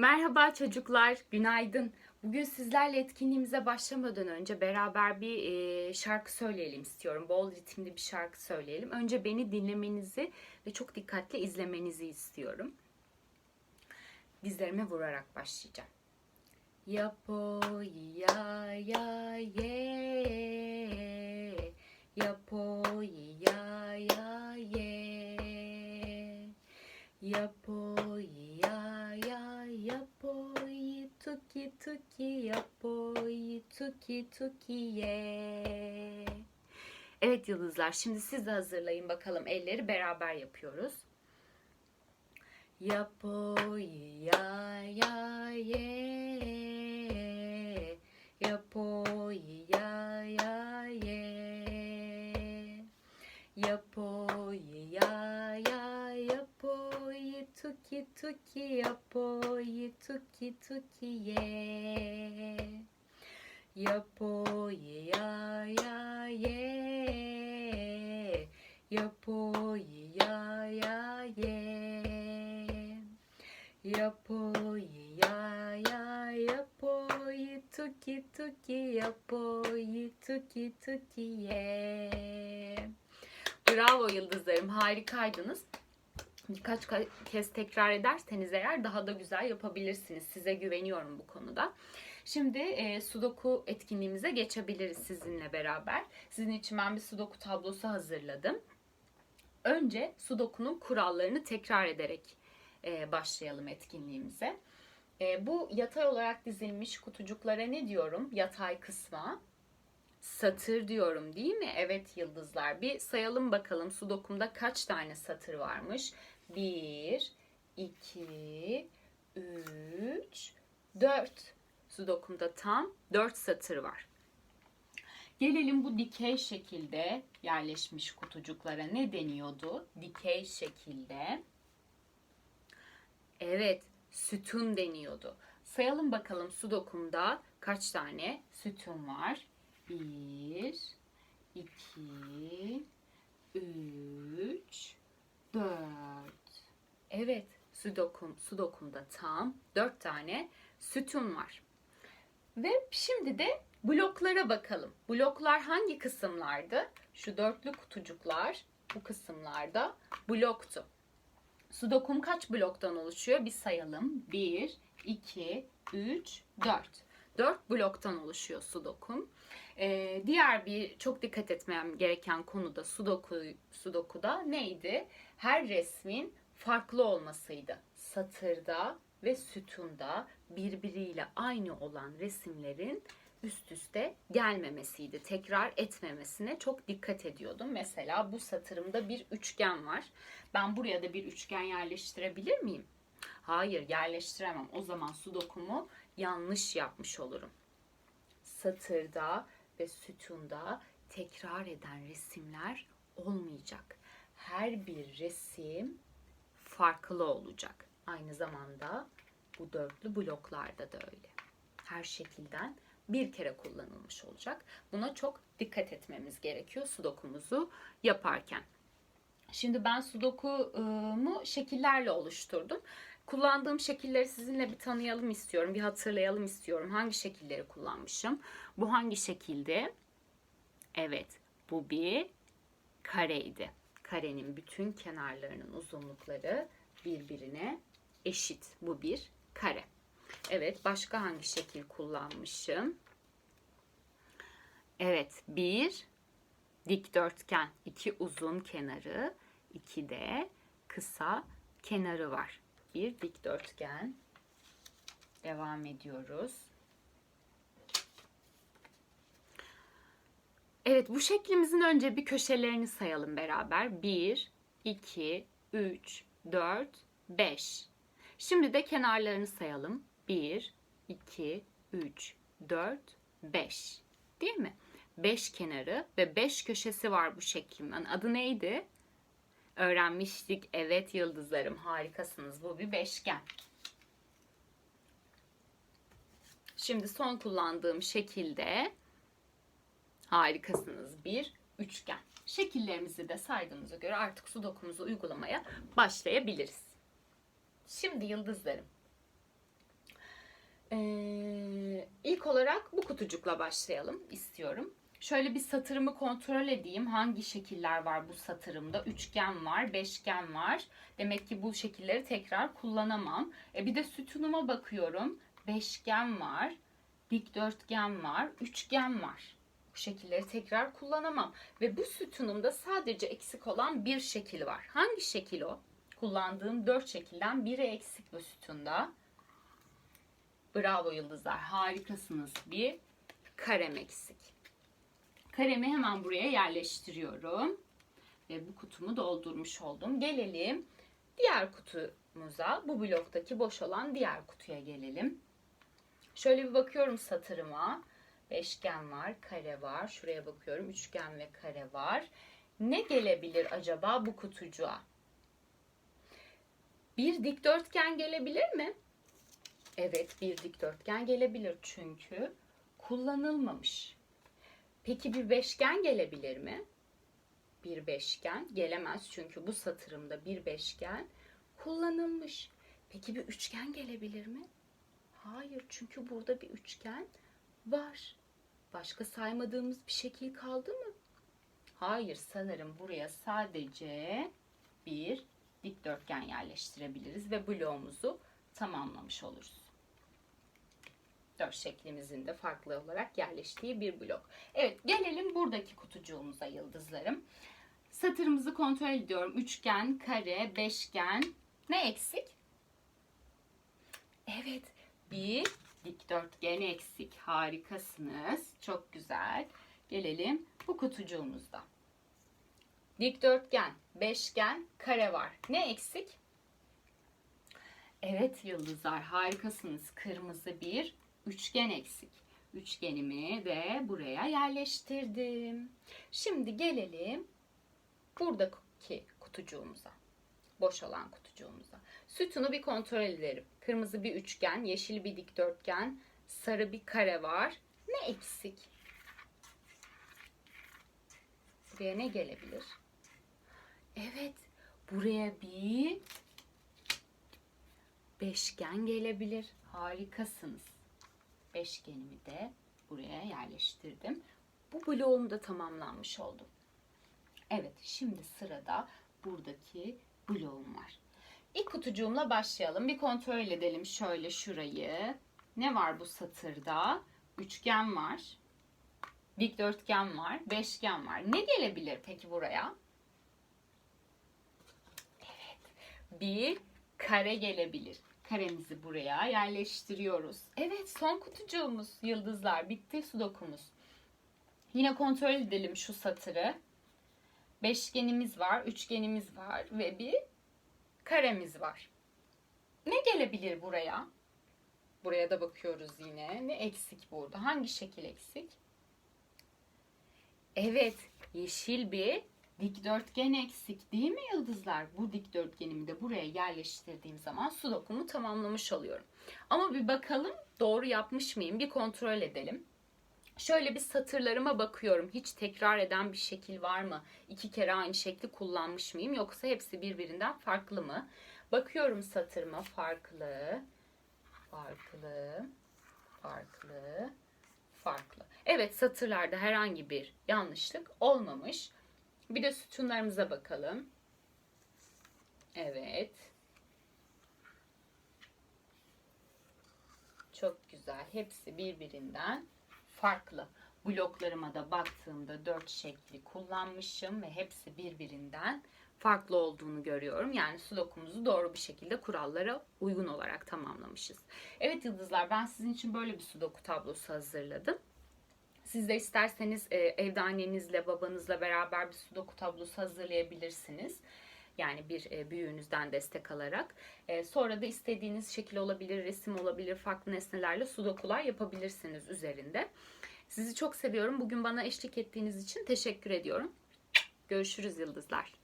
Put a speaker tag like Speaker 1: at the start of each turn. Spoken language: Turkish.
Speaker 1: Merhaba çocuklar, günaydın. Bugün sizlerle etkinliğimize başlamadan önce beraber bir e, şarkı söyleyelim istiyorum. Bol ritimli bir şarkı söyleyelim. Önce beni dinlemenizi ve çok dikkatli izlemenizi istiyorum. Dizlerime vurarak başlayacağım. Yapo ya ya ye tuki yapoi tuki tuki ye. Evet yıldızlar şimdi siz de hazırlayın bakalım elleri beraber yapıyoruz. Yapoi ya ya ye. Yapoi ya ya ye. Yapoi ya ya tuki tuki yapoi tuki tuki ye. Yapoi ya ya ye. Yapoi ya ya ye. Yapoi ya ya yapoi tuki tuki yapoi tuki tuki ye. Bravo yıldızlarım harikaydınız. Birkaç ka- kez tekrar ederseniz eğer daha da güzel yapabilirsiniz. Size güveniyorum bu konuda. Şimdi e, sudoku etkinliğimize geçebiliriz sizinle beraber. Sizin için ben bir sudoku tablosu hazırladım. Önce sudokunun kurallarını tekrar ederek e, başlayalım etkinliğimize. E, bu yatay olarak dizilmiş kutucuklara ne diyorum? Yatay kısma satır diyorum değil mi? Evet yıldızlar. Bir sayalım bakalım sudokumda kaç tane satır varmış? 1, 2, 3, 4. Sudokumda tam 4 satır var. Gelelim bu dikey şekilde yerleşmiş kutucuklara ne deniyordu? Dikey şekilde. Evet, sütun deniyordu. Sayalım bakalım sudokumda kaç tane sütun var? 1, 2, 3, 4. Evet, sudokum, sudokumda tam 4 tane sütun var. Ve şimdi de bloklara bakalım. Bloklar hangi kısımlardı? Şu dörtlü kutucuklar bu kısımlarda bloktu. Sudokum kaç bloktan oluşuyor? Bir sayalım. 1, 2, 3, 4. 4 bloktan oluşuyor sudokum. Ee, diğer bir çok dikkat etmem gereken konu da sudoku, sudokuda neydi? Her resmin farklı olmasıydı. Satırda ve sütunda birbiriyle aynı olan resimlerin üst üste gelmemesiydi. Tekrar etmemesine çok dikkat ediyordum. Mesela bu satırımda bir üçgen var. Ben buraya da bir üçgen yerleştirebilir miyim? Hayır yerleştiremem. O zaman sudokumu yanlış yapmış olurum. Satırda ve sütunda tekrar eden resimler olmayacak. Her bir resim farklı olacak. Aynı zamanda bu dörtlü bloklarda da öyle. Her şekilden bir kere kullanılmış olacak. Buna çok dikkat etmemiz gerekiyor sudokumuzu yaparken. Şimdi ben sudokumu şekillerle oluşturdum. Kullandığım şekilleri sizinle bir tanıyalım istiyorum. Bir hatırlayalım istiyorum. Hangi şekilleri kullanmışım? Bu hangi şekilde? Evet, bu bir kareydi. Karenin bütün kenarlarının uzunlukları birbirine eşit. Bu bir kare. Evet, başka hangi şekil kullanmışım? Evet, bir dikdörtgen, iki uzun kenarı, iki de kısa kenarı var. Bir dikdörtgen. Devam ediyoruz. Evet, bu şeklimizin önce bir köşelerini sayalım beraber. 1, 2, 3, 4, 5. Şimdi de kenarlarını sayalım. 1, 2, 3, 4, 5. Değil mi? 5 kenarı ve 5 köşesi var bu şeklimin. Adı neydi? Öğrenmiştik. Evet yıldızlarım harikasınız. Bu bir beşgen. Şimdi son kullandığım şekilde harikasınız. Bir üçgen. Şekillerimizi de saydığımıza göre artık sudokumuzu uygulamaya başlayabiliriz. Şimdi yıldızlarım. olarak bu kutucukla başlayalım istiyorum. Şöyle bir satırımı kontrol edeyim. Hangi şekiller var bu satırımda? Üçgen var, beşgen var. Demek ki bu şekilleri tekrar kullanamam. E bir de sütunuma bakıyorum. Beşgen var, dikdörtgen var, üçgen var. Şekilleri tekrar kullanamam. Ve bu sütunumda sadece eksik olan bir şekil var. Hangi şekil o? Kullandığım dört şekilden biri eksik bu sütunda. Bravo yıldızlar. Harikasınız. Bir karem eksik. Karemi hemen buraya yerleştiriyorum. Ve bu kutumu doldurmuş oldum. Gelelim diğer kutumuza. Bu bloktaki boş olan diğer kutuya gelelim. Şöyle bir bakıyorum satırıma. Beşgen var, kare var. Şuraya bakıyorum. Üçgen ve kare var. Ne gelebilir acaba bu kutucuğa? Bir dikdörtgen gelebilir mi? Evet, bir dikdörtgen gelebilir çünkü kullanılmamış. Peki bir beşgen gelebilir mi? Bir beşgen gelemez çünkü bu satırımda bir beşgen kullanılmış. Peki bir üçgen gelebilir mi? Hayır çünkü burada bir üçgen var. Başka saymadığımız bir şekil kaldı mı? Hayır sanırım buraya sadece bir dikdörtgen yerleştirebiliriz ve bloğumuzu tamamlamış oluruz. Dört şeklimizin de farklı olarak yerleştiği bir blok. Evet gelelim buradaki kutucuğumuza yıldızlarım. Satırımızı kontrol ediyorum. Üçgen, kare, beşgen. Ne eksik? Evet bir dikdörtgen eksik. Harikasınız. Çok güzel. Gelelim bu kutucuğumuzda. Dikdörtgen, beşgen, kare var. Ne eksik? Evet yıldızlar harikasınız. Kırmızı bir üçgen eksik. Üçgenimi de buraya yerleştirdim. Şimdi gelelim buradaki kutucuğumuza. Boş olan kutucuğumuza. Sütunu bir kontrol edelim. Kırmızı bir üçgen, yeşil bir dikdörtgen, sarı bir kare var. Ne eksik? Buraya ne gelebilir? Evet, buraya bir beşgen gelebilir. Harikasınız. Beşgenimi de buraya yerleştirdim. Bu bloğum da tamamlanmış oldu. Evet, şimdi sırada buradaki bloğum var. İlk kutucuğumla başlayalım. Bir kontrol edelim şöyle şurayı. Ne var bu satırda? Üçgen var. Dikdörtgen var. Beşgen var. Ne gelebilir peki buraya? Evet. Bir kare gelebilir. Karemizi buraya yerleştiriyoruz. Evet son kutucuğumuz yıldızlar. Bitti sudokumuz. Yine kontrol edelim şu satırı. Beşgenimiz var, üçgenimiz var ve bir karemiz var. Ne gelebilir buraya? Buraya da bakıyoruz yine. Ne eksik burada? Hangi şekil eksik? Evet, yeşil bir dikdörtgen eksik değil mi yıldızlar? Bu dikdörtgenimi de buraya yerleştirdiğim zaman sudokumu tamamlamış oluyorum. Ama bir bakalım doğru yapmış mıyım? Bir kontrol edelim. Şöyle bir satırlarıma bakıyorum. Hiç tekrar eden bir şekil var mı? İki kere aynı şekli kullanmış mıyım? Yoksa hepsi birbirinden farklı mı? Bakıyorum satırıma farklı, farklı, farklı, farklı. Evet satırlarda herhangi bir yanlışlık olmamış. Bir de sütunlarımıza bakalım. Evet. Çok güzel. Hepsi birbirinden farklı. Bloklarıma da baktığımda dört şekli kullanmışım ve hepsi birbirinden farklı olduğunu görüyorum. Yani sudokumuzu doğru bir şekilde kurallara uygun olarak tamamlamışız. Evet yıldızlar ben sizin için böyle bir sudoku tablosu hazırladım. Siz de isterseniz e, evde annenizle babanızla beraber bir sudoku tablosu hazırlayabilirsiniz. Yani bir e, büyüğünüzden destek alarak. E, sonra da istediğiniz şekil olabilir, resim olabilir, farklı nesnelerle sudokular yapabilirsiniz üzerinde. Sizi çok seviyorum. Bugün bana eşlik ettiğiniz için teşekkür ediyorum. Görüşürüz yıldızlar.